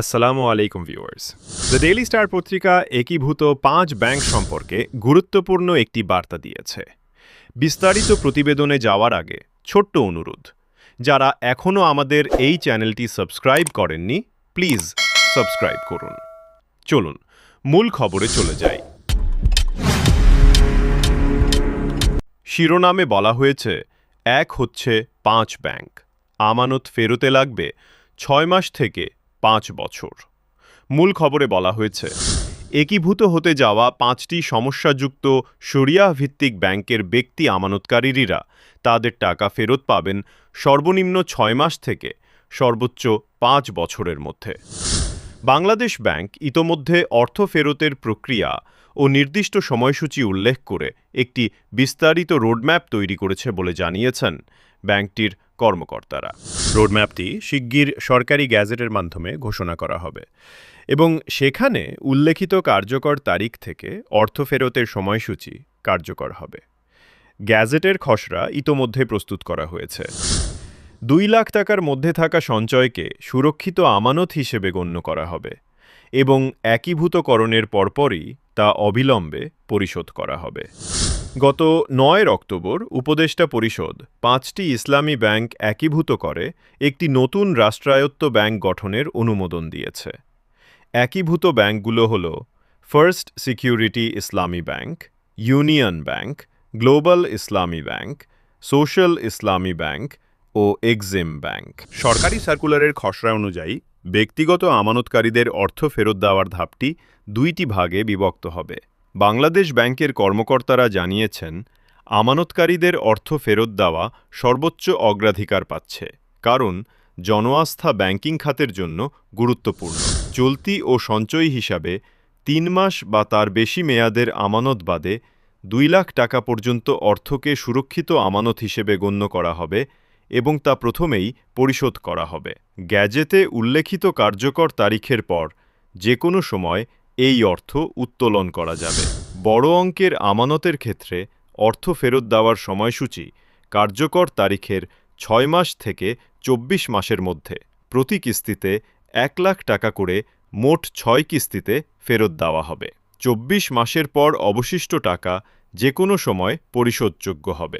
আসসালামু আলাইকুম viewers the daily star পত্রিকা একীভূত পাঁচ ব্যাংক সম্পর্কে গুরুত্বপূর্ণ একটি বার্তা দিয়েছে। বিস্তারিত প্রতিবেদনে যাওয়ার আগে ছোট্ট অনুরোধ, যারা এখনও আমাদের এই চ্যানেলটি সাবস্ক্রাইব করেননি, প্লিজ সাবস্ক্রাইব করুন। চলুন, মূল খবরে চলে যাই। শিরোনামে বলা হয়েছে, এক হচ্ছে পাঁচ ব্যাংক আমানত ফেরতে লাগবে ছয় মাস থেকে পাঁচ বছর। মূল খবরে বলা হয়েছে, একীভূত হতে যাওয়া পাঁচটি সমস্যাযুক্ত শরিয়া ভিত্তিক ব্যাংকের ব্যক্তি আমানতকারীরা তাদের টাকা ফেরত পাবেন সর্বনিম্ন ছয় মাস থেকে সর্বোচ্চ পাঁচ বছরের মধ্যে। বাংলাদেশ ব্যাংক ইতোমধ্যে অর্থ ফেরতের প্রক্রিয়া ও নির্দিষ্ট সময়সূচি উল্লেখ করে একটি বিস্তারিত রোডম্যাপ তৈরি করেছে বলে জানিয়েছেন ব্যাংকটির কর্মকর্তারা। রোডম্যাপটি শিগগির সরকারি গ্যাজেটের মাধ্যমে ঘোষণা করা হবে। এবং সেখানে উল্লেখিত কার্যকর তারিখ থেকে অর্থ ফেরতের সময়সূচি কার্যকর হবে। গ্যাজেটের খসড়া ইতোমধ্যে প্রস্তুত করা হয়েছে। দুই লাখ টাকার মধ্যে থাকা সঞ্চয়কে সুরক্ষিত আমানত হিসেবে গণ্য করা হবে এবং একীভূতকরণের পরপরই তা অবিলম্বে পরিশোধ করা হবে। গত নয় অক্টোবর উপদেষ্টা পরিষদ পাঁচটি ইসলামী ব্যাংক একীভূত করে একটি নতুন রাষ্ট্রায়ত্ত ব্যাংক গঠনের অনুমোদন দিয়েছে। একীভূত ব্যাংকগুলো হল first security Islami bank, union bank, global Islami bank, social Islami bank ও এক্সিম ব্যাংক। সরকারি সার্কুলারের খসড়া অনুযায়ী ব্যক্তিগত আমানতকারীদের অর্থ ফেরত দেওয়ার ধাপটি দুইটি ভাগে বিভক্ত হবে। বাংলাদেশ ব্যাংকের কর্মকর্তারা জানিয়েছেন, আমানতকারীদের অর্থ ফেরত দেওয়া সর্বোচ্চ অগ্রাধিকার পাচ্ছে, কারণ জনআস্থা ব্যাংকিং খাতের জন্য গুরুত্বপূর্ণ। চলতি ও সঞ্চয়ী হিসাবে তিন মাস বা তার বেশি মেয়াদের আমানত বাদে দুই লাখ টাকা পর্যন্ত অর্থকে সুরক্ষিত আমানত হিসেবে গণ্য করা হবে এবং তা প্রথমেই পরিশোধ করা হবে। গ্যাজেটে উল্লেখিত কার্যকর তারিখের পর যে কোনো সময় এই অর্থ উত্তোলন করা যাবে। বড় অঙ্কের আমানতের ক্ষেত্রে অর্থ ফেরত দেওয়ার সময়সূচি কার্যকর তারিখের ছয় মাস থেকে চব্বিশ মাসের মধ্যে। প্রতি কিস্তিতে এক লাখ টাকা করে মোট ছয় কিস্তিতে ফেরত দেওয়া হবে। চব্বিশ মাসের পর অবশিষ্ট টাকা যে কোনো সময় পরিশোধযোগ্য হবে।